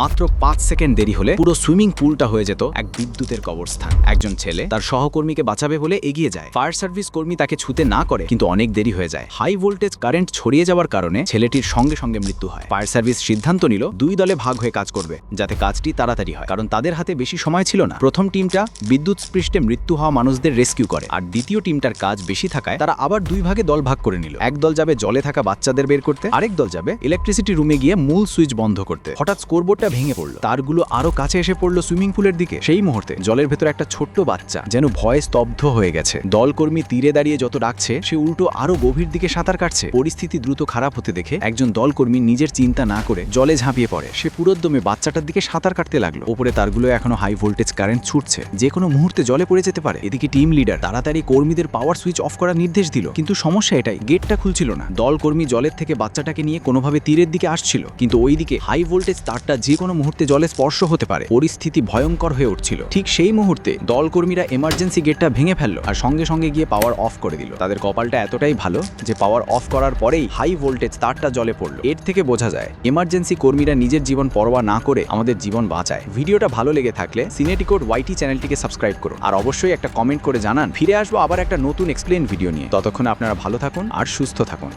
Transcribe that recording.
মাত্র পাঁচ সেকেন্ড দেরি হলে পুরো সুইমিং পুলটা হয়ে যেত এক বিদ্যুতের কবরস্থান। একজন ছেলে তার সহকর্মীকে বাঁচাবে বলে এগিয়ে যায়। ফায়ার সার্ভিস কর্মী তাকে ছুতে না করে, কিন্তু অনেক দেরি হয়ে যায়। হাই ভোল্টেজ কারেন্ট ছড়িয়ে যাওয়ার কারণে ছেলেটির সঙ্গে সঙ্গে মৃত্যু হয়। ফায়ার সার্ভিস সিদ্ধান্ত নিল, দুই দলে ভাগ হয়ে কাজ করবে, যাতে কাজটি তাড়াতাড়ি হয়, কারণ তাদের হাতে বেশি সময় ছিল না। প্রথম টিমটা বিদ্যুৎ স্পৃষ্টে মৃত্যু হওয়া মানুষদের রেস্কিউ করে, আর দ্বিতীয় টিমটার কাজ বেশি থাকায় তারা আবার দুই ভাগে দল ভাগ করে নিল। এক দল যাবে জলে থাকা বাচ্চাদের বের করতে, আরেক দল যাবে ইলেকট্রিসিটি রুমে গিয়ে মূল সুইচ বন্ধ করতে। হঠাৎ স্কোরবোর্ডটা ভেঙে পড়ল। তারগুলো আরও কাছে এসে পড়ল সুইমিং পুলের দিকে। সেই মুহূর্তে জলের ভেতর একটা ছোট্ট বাচ্চা যেন ভয়ে স্তব্ধ হয়ে গেছে। দলকর্মী তীরে দাঁড়িয়ে যত ডাকছে, সে উল্টো আরও গভীর দিকে সাঁতার কাটছে। পরিস্থিতি দ্রুত খারাপ হতে দেখে একজন দলকর্মী নিজের চিন্তা না করে জলে ঝাঁপিয়ে পড়ে। সে পুরোদ্দমে বাচ্চাটার দিকে সাঁতার কাটতে লাগল। ওপরে তারগুলো এখনও হাই ভোল্টেজ কারেন্ট ছুটছে। যে কোনো মুহূর্তে জলে পড়ে যেতে পারে। এদিকে টিম লিডার তাড়াতাড়ি কর্মীদের পাওয়ার সুইচ অফ করার নির্দেশ দিল। কিন্তু সমস্যা এটাই গেটটা খুলছিল না। দলকর্মী জলের থেকে বাচ্চাটাকে নিয়ে কোনোভাবে তীরের দিকে আসছিল। কিন্তু ওইদিকে হাই ভোল্টেজ তারটা যে কোনো মুহূর্তে জলে স্পর্শ হতে পারে। পরিস্থিতি ভয়ঙ্কর হয়ে উঠছিল। ঠিক সেই মুহূর্তে দলকর্মীরা এমার্জেন্সি গেটটা ভেঙে ফেলল আর সঙ্গে সঙ্গে গিয়ে পাওয়ার অফ করে দিল। তাদের কপালটা এতটাই ভালো যে পাওয়ার অফ করার পরেই হাই ভোল্টেজ তারটা জলে পড়ল। এর থেকে বোঝা যায় এমার্জেন্সি কর্মীরা নিজের জীবন পরোয়া না করে আমাদের জীবন বাঁচায়। ভিডিওটা ভালো লেগে থাকলে সিনেটিকোড ওয়াইটি চ্যানেলটিকে সাবস্ক্রাইব করুন আর অবশ্যই একটা কমেন্ট করে জানান। ফিরে আসব আবার একটা নতুন এক্সপ্লেন ভিডিও নিয়ে। ততক্ষণ আপনারা ভালো থাকুন আর সুস্থ থাকুন।